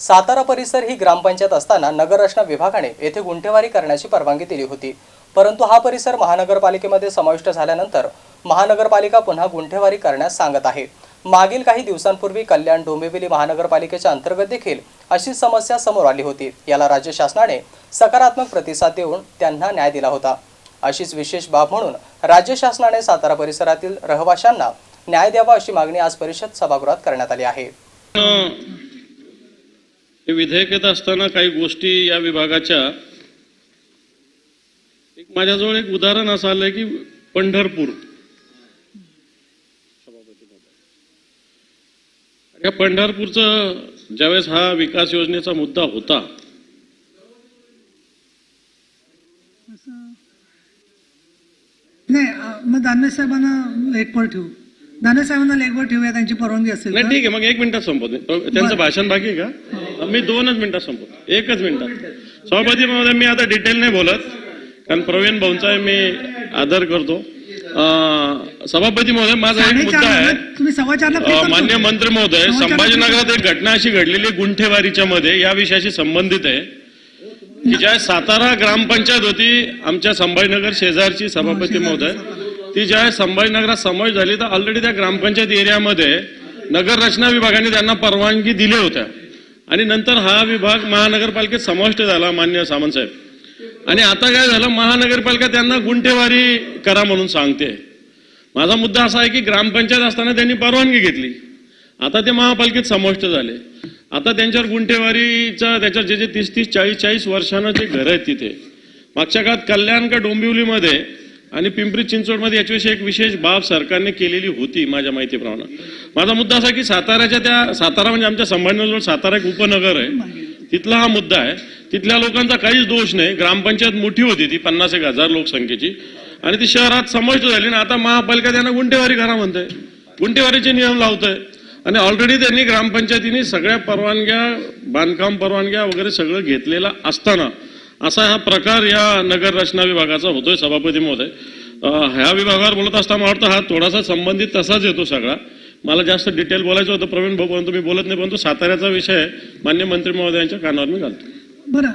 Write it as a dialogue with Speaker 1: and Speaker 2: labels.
Speaker 1: सातारा परिसर ही ग्रामपंचायत असताना नगररचना विभागाने येथे गुंठेवारी करण्याची परवानगी दिली होती. परंतु हा परिसर महानगरपालिकेमध्ये समाविष्ट झाल्यानंतर महानगरपालिका पुन्हा गुंठेवारी करण्यास सांगत आहे. मागील काही दिवसांपूर्वी कल्याण डोंबिवली महानगरपालिकेच्या अंतर्गत देखील अशी समस्या समोर आली होती. याला राज्य शासनाने सकारात्मक प्रतिसाद देऊन त्यांना न्याय दिला होता. अशीच विशेष बाब म्हणून राज्य शासनाने सातारा परिसरातील रहिवाशांना न्याय द्यावा अशी मागणी आज परिषद सभागृहात करण्यात आली आहे.
Speaker 2: हे विधेयक येत असताना काही गोष्टी या विभागाच्या एक माझ्याजवळ एक उदाहरण असं आलंय की पंढरपूर. या पंढरपूरचं ज्यावेळेस हा विकास योजनेचा मुद्दा होता
Speaker 3: नाही मग दानवे साहेबांना लेखवर ठेवू. दानवे साहेबांना लेखवर ठेवूया त्यांची परवानगी असेल.
Speaker 2: ठीक आहे मग एक मिनिटात संपवतो. त्यांचं भाषण बाकी आहे का? मी दोनच मिनिटात संपवतो. एकच मिनिटात. सभापती महोदय मी आता डिटेल नाही बोलत कारण प्रवीण भाऊंचा मी आदर करतो. सभापती महोदय माझा एक मुद्दा आहे. मान्य मंत्री महोदय संभाजीनगरात एक घटना अशी घडलेली गुंठेवारीच्या मध्ये या विषयाशी संबंधित आहे. की ज्या सातारा ग्रामपंचायत होती आमच्या संभाजीनगर शेजारची सभापती महोदय ती ज्या संभाजीनगरात समावेश झाली तर ऑलरेडी त्या ग्रामपंचायत एरियामध्ये नगर रचना विभागाने त्यांना परवानगी दिल्या होत्या. आणि नंतर हा विभाग महानगरपालिकेत समाविष्ट झाला मान्य सामंतसाहेब आणि आता काय झालं महानगरपालिका त्यांना गुंठेवारी करा म्हणून सांगते. माझा मुद्दा असा आहे की ग्रामपंचायत असताना त्यांनी परवानगी घेतली. आता ते महापालिकेत समाविष्ट झाले. आता त्यांच्यावर गुंठेवारीचा त्याच्यावर जे जे तीस तीस चाळीस चाळीस वर्षानं जे घर आहेत तिथे. मागच्या काळात कल्याण का डोंबिवलीमध्ये आणि पिंपरी चिंचवडमध्ये याच्याविषयी एक विशेष बाब सरकारने केलेली होती माझ्या माहितीप्रमाणे. माझा मुद्दा असा की साताऱ्याच्या त्या सातारा म्हणजे आमच्या संभाजीनगर सातारा एक उपनगर आहे. तिथला हा मुद्दा आहे. तिथल्या लोकांचा काहीच दोष नाही. ग्रामपंचायत मोठी होती ती पन्नास एक हजार लोकसंख्येची. आणि ती शहरात समाविष्ट झाली ना आता महापालिका त्यांना गुंटेवारी करा म्हणते गुंटेवारीचे नियम लावतंय. आणि ऑलरेडी त्यांनी ग्रामपंचायतीने सगळ्या परवानग्या बांधकाम परवानग्या वगैरे सगळं घेतलेलं असताना असा हा प्रकार या नगर रचना विभागाचा होतोय सभापती महोदय. ह्या विभागावर बोलत असताना मला वाटतं हा थोडासा संबंधित तसाच येतो सगळा. मला जास्त डिटेल बोलायचं होतं प्रवीण भाऊ परंतु मी बोलत नाही परंतु साताऱ्याचा विषय मान्य मंत्री महोदयांच्या कानावर मी घालतो.
Speaker 3: बरं.